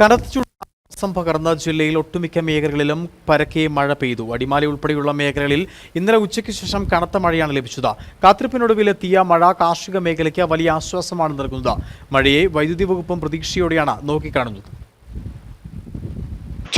കനത്ത ചൂട് പകർന്ന ജില്ലയിൽ ഒട്ടുമിക്ക മേഖലകളിലും പരക്കെ മഴ പെയ്തു. അടിമാലി ഉൾപ്പെടെയുള്ള മേഖലകളിൽ ഇന്നലെ ഉച്ചയ്ക്ക് ശേഷം കനത്ത മഴയാണ് ലഭിച്ചത്. കാത്തിരിപ്പിനൊടുവിലെത്തിയ മഴ കാർഷിക മേഖലയ്ക്ക് വലിയ ആശ്വാസമാണ് നൽകുന്നത്. മഴയെ വൈദ്യുതി വകുപ്പും പ്രതീക്ഷയോടെയാണ് നോക്കിക്കാണുന്നത്.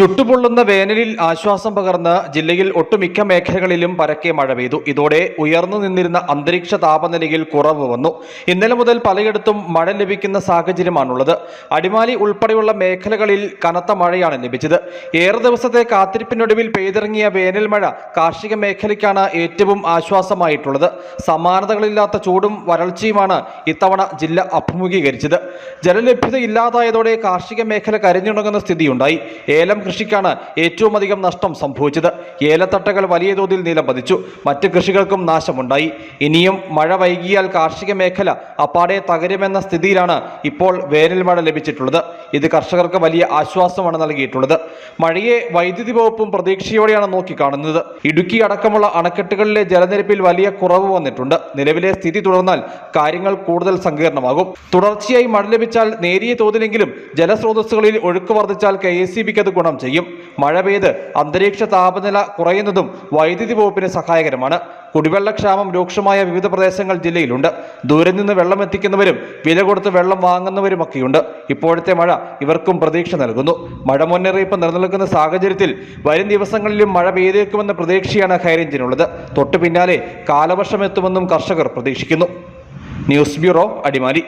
ചുട്ടുപൊള്ളുന്ന വേനലിൽ ആശ്വാസം പകർന്ന് ജില്ലയിൽ ഒട്ടുമിക്ക മേഖലകളിലും പരക്കെ മഴ പെയ്തു. ഇതോടെ ഉയർന്നു നിന്നിരുന്ന അന്തരീക്ഷ താപനിലയിൽ കുറവ് വന്നു. ഇന്നലെ മുതൽ പലയിടത്തും മഴ ലഭിക്കുന്ന സാഹചര്യമാണുള്ളത്. അടിമാലി ഉൾപ്പെടെയുള്ള മേഖലകളിൽ കനത്ത മഴയാണ് ലഭിച്ചത്. ഏറെ ദിവസത്തെ കാത്തിരിപ്പിനൊടുവിൽ പെയ്തിറങ്ങിയ വേനൽ മഴ കാർഷിക മേഖലയ്ക്കാണ് ഏറ്റവും ആശ്വാസമായിട്ടുള്ളത്. സമാനതകളില്ലാത്ത ചൂടും വരൾച്ചയുമാണ് ഇത്തവണ ജില്ല അഭിമുഖീകരിച്ചത്. ജലലഭ്യത ഇല്ലാതായതോടെ കാർഷിക മേഖല കരിഞ്ഞുണങ്ങുന്ന സ്ഥിതിയുണ്ടായി. ഏലം കൃഷിക്കാണ് ഏറ്റവും അധികം നഷ്ടം സംഭവിച്ചത്. ഏലത്തട്ടകൾ വലിയ തോതിൽ നിലം പതിച്ചു. മറ്റ് കൃഷികൾക്കും നാശമുണ്ടായി. ഇനിയും മഴ വൈകിയാൽ കാർഷിക മേഖല അപ്പാടെ തകരുമെന്ന സ്ഥിതിയിലാണ് ഇപ്പോൾ വേനൽ മഴ ലഭിച്ചിട്ടുള്ളത്. ഇത് കർഷകർക്ക് വലിയ ആശ്വാസമാണ് നൽകിയിട്ടുള്ളത്. മഴയെ വൈദ്യുതി വകുപ്പും പ്രതീക്ഷയോടെയാണ് നോക്കിക്കാണുന്നത്. ഇടുക്കി അടക്കമുള്ള അണക്കെട്ടുകളിലെ ജലനിരപ്പിൽ വലിയ കുറവ് വന്നിട്ടുണ്ട്. നിലവിലെ സ്ഥിതി തുടർന്നാൽ കാര്യങ്ങൾ കൂടുതൽ സങ്കീർണമാകും. തുടർച്ചയായി മഴ ലഭിച്ചാൽ നേരിയ തോതിലെങ്കിലും ജലസ്രോതസ്സുകളിൽ ഒഴുക്ക് വർദ്ധിച്ചാൽ കെ അത് ഗുണം ചെയ്യും. മഴ പെയ്ത് അന്തരീക്ഷ താപനില കുറയുന്നതും വൈദ്യുതി വകുപ്പിന് സഹായകരമാണ്. കുടിവെള്ളക്ഷാമം രൂക്ഷമായ വിവിധ പ്രദേശങ്ങൾ ജില്ലയിലുണ്ട്. ദൂരെ നിന്ന് വെള്ളം എത്തിക്കുന്നവരും വില കൊടുത്ത് വെള്ളം വാങ്ങുന്നവരുമൊക്കെയുണ്ട്. ഇപ്പോഴത്തെ മഴ ഇവർക്കും പ്രതീക്ഷ നൽകുന്നു. മഴ മുന്നറിയിപ്പ് നിലനിൽക്കുന്ന സാഹചര്യത്തിൽ വരും ദിവസങ്ങളിലും മഴ പെയ്തേക്കുമെന്ന പ്രതീക്ഷയാണ് ഹൈറേഞ്ചിനുള്ളത്. തൊട്ടു പിന്നാലെ കാലവർഷം എത്തുമെന്നും കർഷകർ പ്രതീക്ഷിക്കുന്നു. News bureau Adimali.